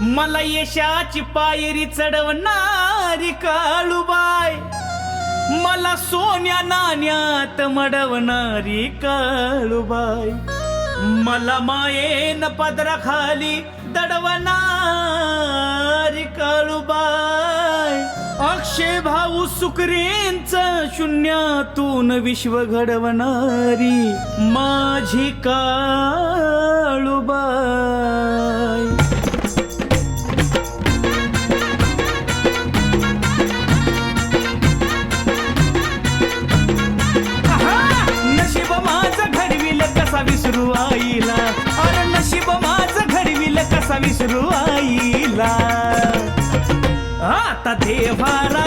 मला यशाची पायरी चढवणारी काळूबाय मला सोन्या नाण्यात मडवणारी काळूबाई. मला मायेन पदराखाली दडवणारी काळूबाय अक्षय भाऊ सुकरेंच शून्यातून विश्व घडवणारी माझी काळूबाय ದೇವರ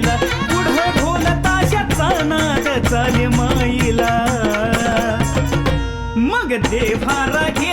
माईला. पुढं ढोल ताशाचा नाद चाले माईला मग देवा राखी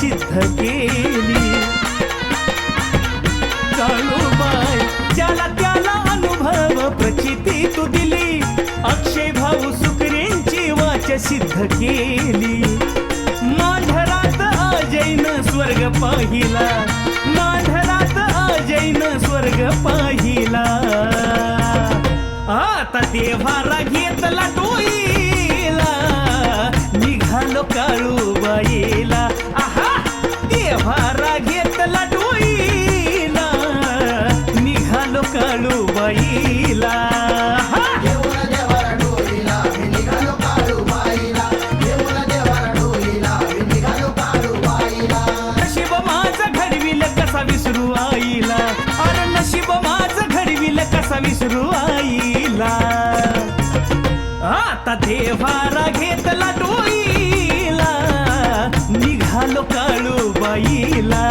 सिद्ध केली. काळूबाई ज्याला त्याला अनुभव प्रचिती तू दिली. अक्षय भाऊ सुकरेंची वाच सिद्ध केली. मांढरात आजैन स्वर्ग पाहिला. मांढरात आजैन स्वर्ग पाहिला. आता देवा विसरू आईला आता देवारा घेतला डोईला निघालो काळू बाईला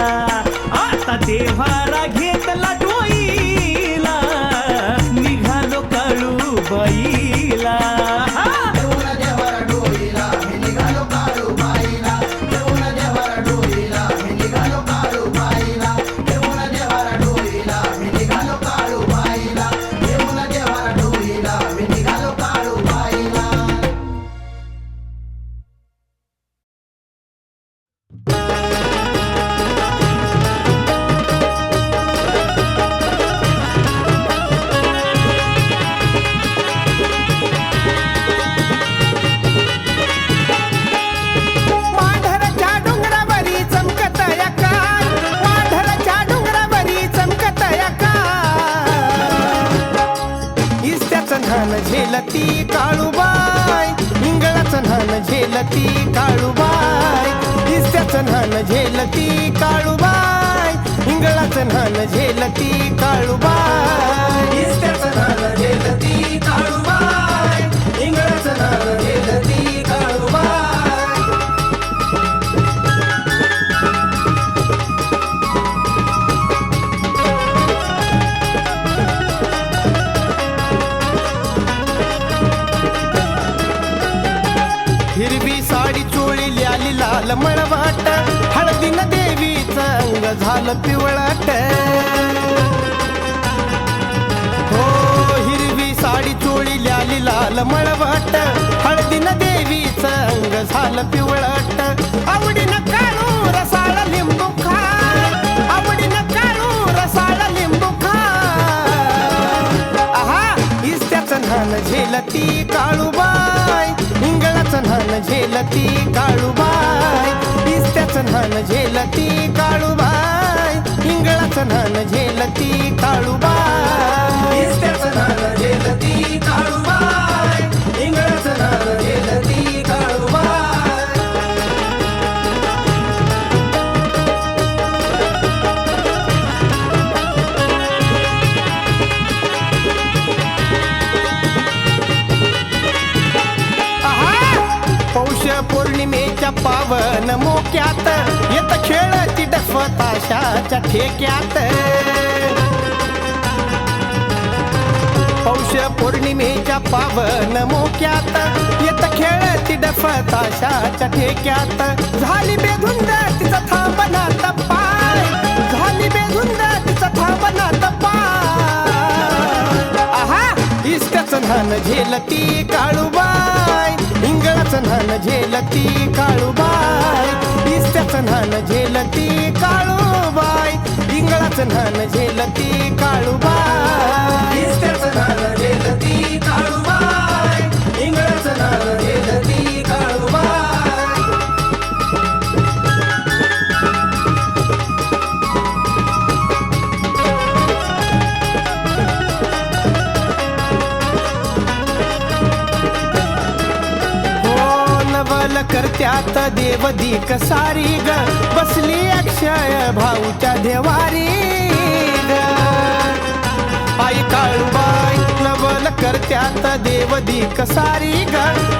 झालं पिवळाट हो हिरवी साडी चोळी ल्याली लाल मळवाट. हळदीनं देवीचं अंग झालं पिवळाट. आवडीनं काढू रसाळ लिंबू खा आवडीनं काढू रसाळ लिंबू खा आहा इस्त्याचं न्हान झेलती काळूबाई. इंगळाचं झेल ती काळूबाय इस्त्याचं नान झेल ती काळूबाय न्हान झेलती काळूबाई इस्त्याचं झेलती काळूबाई इंगळाचं नाव झेलती काळूबाई आहा! पौष पौर्णिमेच्या पावन मोक्यात येत खेळती डफ ठेक्यात. पौष पौर्णिमेच्या पावन मोक्यात. येत खेळती डफ ताशाच्या ठेक्यात. झाली बेधुंद तिचा थांबना पाय. झाली बेधुंद तिचा थांबना पाय. आहा इष्टाचं न्हान झेलती काळूबाई. इंगळाचं न्हान झेलती काळूबाय इंगळाचं झेलती काळूबा करत्यात देवदीक कसारी ग. बसली अक्षय भाऊच्या देवारी ग. आई काळूबाई नवल करत्यात देवदीक कसारी ग.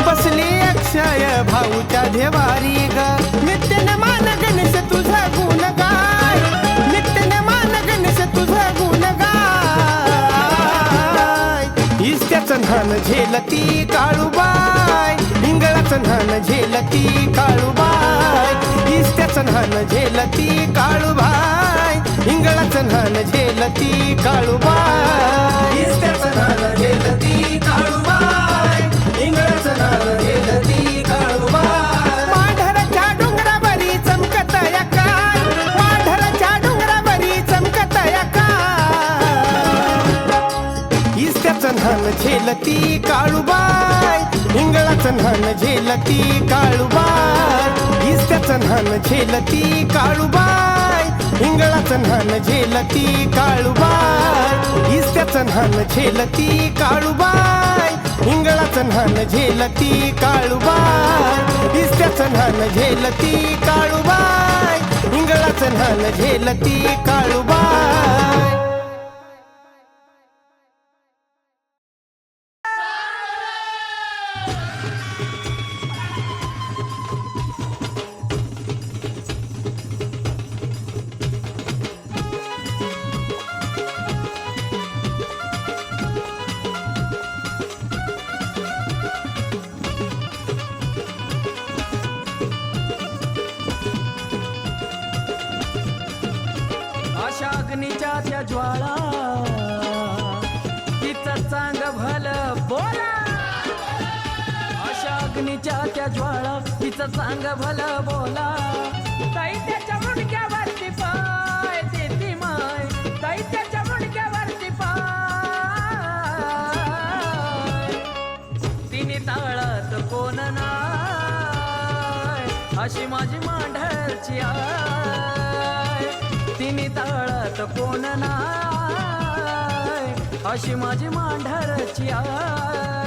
बसली अक्षय भाऊच्या देवारी ग. नित्यन मान गणेश तुझा गुण गाय नित्यन मान गणेश तुझा गुण गाय इस्त्याचं न्हान झेलती काळूबाई पिंगळाचं न्हान झेलती काळूबाई. इस्त्याचं न्हान झेलती काळूबाई. इंगळाचं न्हान झेलती काळूबाई. इस्त्याचं नाव झेलती काळूबाई. इंगळाचं नाव झेलती काळूबाय माढरच्या डोंगरावरी चमकत या काय? माढरच्या डोंगरावरी चमकत या काय? इस्त्याचं न्हान झेलती काळूबाई. इंगळाचं न्हान झेलती काळूबाई. इस्त्याचं न्हान झेलती काळूबाई. इंगळाचं न्हान झेलती काळूबाई. इस्त्याचं न्हान झेलती काळूबाई. इंगळाचं न्हान झेलती काळूबाई. इस्त्याचं न्हान झेलती काळूबाई. इंगळाचं न्हान झेलती काळूबाई. अग्नीच्या त्या ज्वाळा तिचं सांग भल बोला. ताई त्याच्या मुडक्यावरती पाय देती माय. ताई त्याच्या मुडक्यावरती पाय. तिने ताळत कोण नाय अशी माझी मांढरची आय तिने ताळात कोण नाय अशी माझी मांढरची आय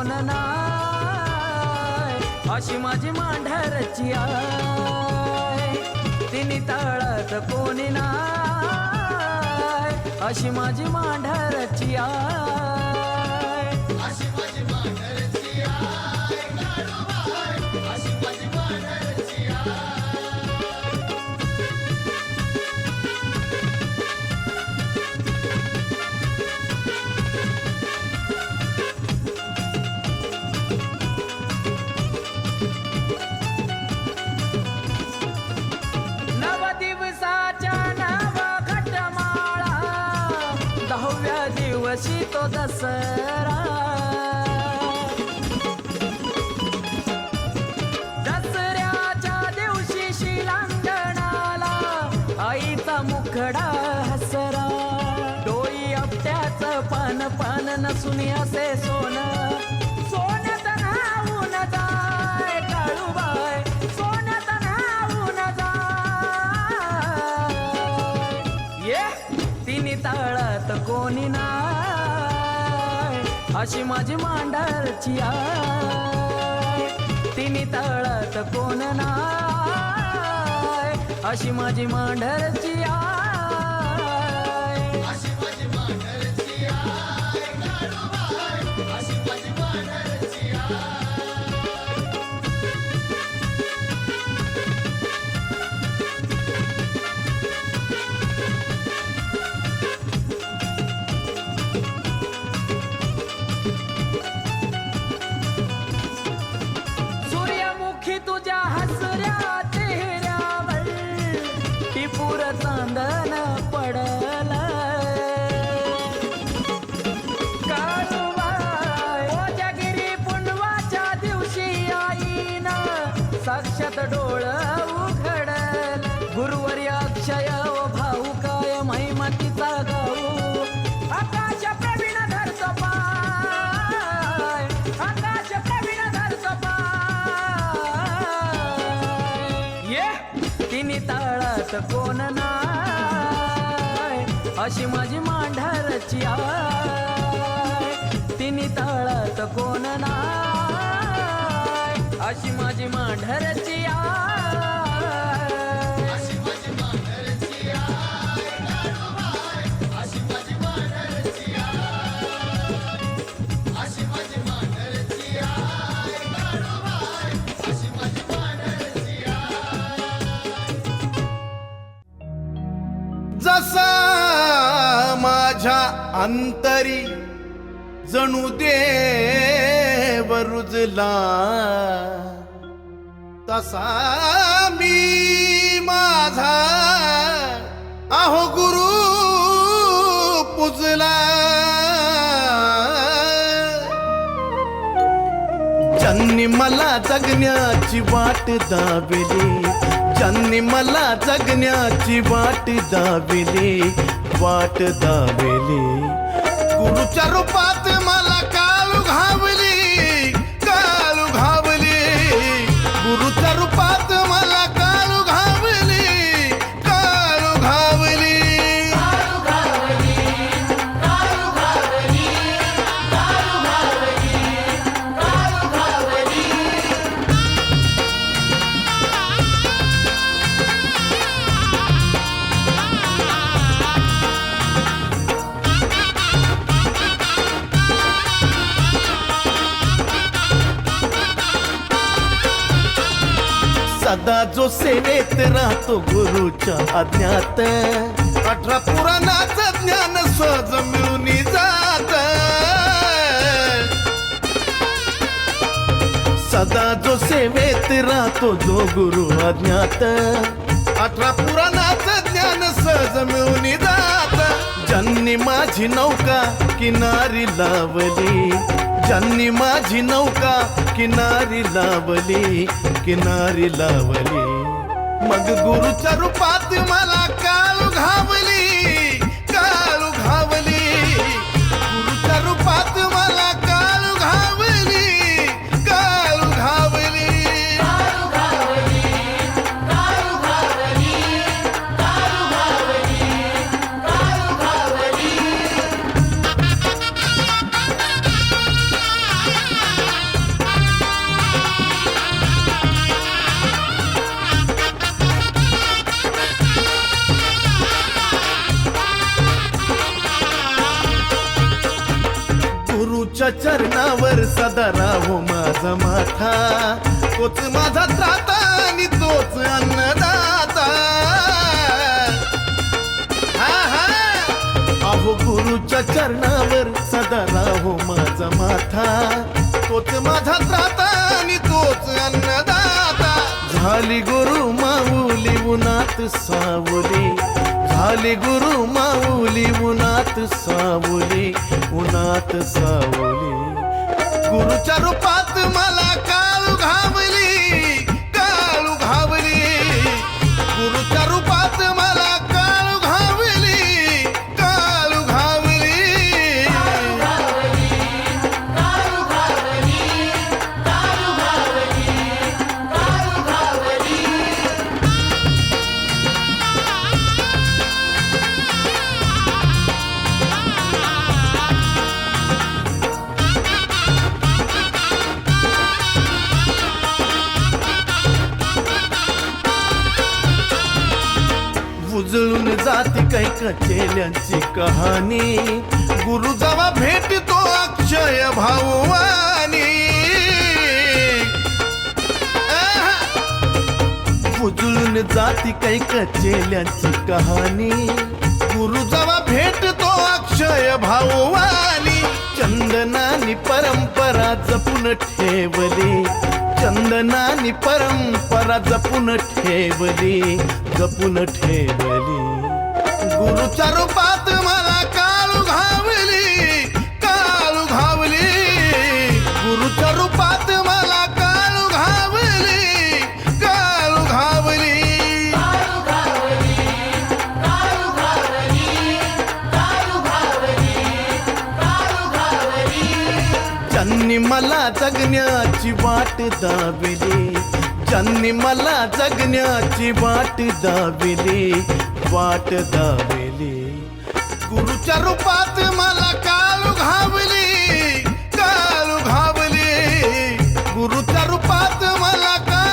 कोण नाय अशी माझी मांढरची आय तिने तळत कोणी नाय अशी माझी मांढरची आय पान पान नसून असे सोन. सोन्यात नावून जाय काळूबाय सोन्यात नावून जाय. ये तिने तळत कोणी नाय. अशी माझी मांडरची आय तिने तळत कोण नाय. अशी माझी मांडरची ताळात कोण नाय अशी माझी मांढरची आय तिने तळत कोण नाय अशी माझी मांढरची माझ्या अंतरी जणू देव रुजला. तसा मी माझा अहो गुरु पुजला. ज्यांनी मला जगण्याची वाट दाविली ज्यांनी मला जगण्याची वाट दाविली वाट दाविली गुरुच्या रूपात सदा जो सेवेत राहतो गुरुच्या आज्ञात अठरा पुराणाचं ज्ञान सहज मिळून जात. सदा जो सेवेत राहतो, जो गुरु अज्ञात. अठरा पुराणाचं ज्ञान सहज मिळून जात. ज्यांनी माझी नौका किनारी लावली ज्यांनी माझी नौका किनारी लावली किनारी लावली. मग गुरुच्या रूपात मला काळ घावली चरणावर सदा राहो माझा माथा. तोच माझा त्राता आणि तोच अन्नदाता. हा हा. अहो गुरुच्या चरणावर सदा राहो माझा माथा. तोच माझा त्राता आणि तोच अन्नदाता. झाली गुरु माऊली उन्हात सावली. झाली गुरु माऊली उन्हात सावली उन्हात सावली. गुरुच्या रूपात मला काल घावली उजळून जाती काही कचेल्यांची कहाणी. गुरु भेटतो अक्षय भाऊवानी उजळून जाती काही कचेल्यांची कहाणी. गुरु भेटतो अक्षय भाऊवानी चंदनानी परंपरा जपून ठेवली. चंदनानी परंपरा जपून ठेवली जपून ठेवली. गुरुच्या रूपात मा मला जगण्याची वाट दाबिली ज्यांनी मला जगण्याची वाट दाबिली वाट दाबिली गुरुच्या रूपात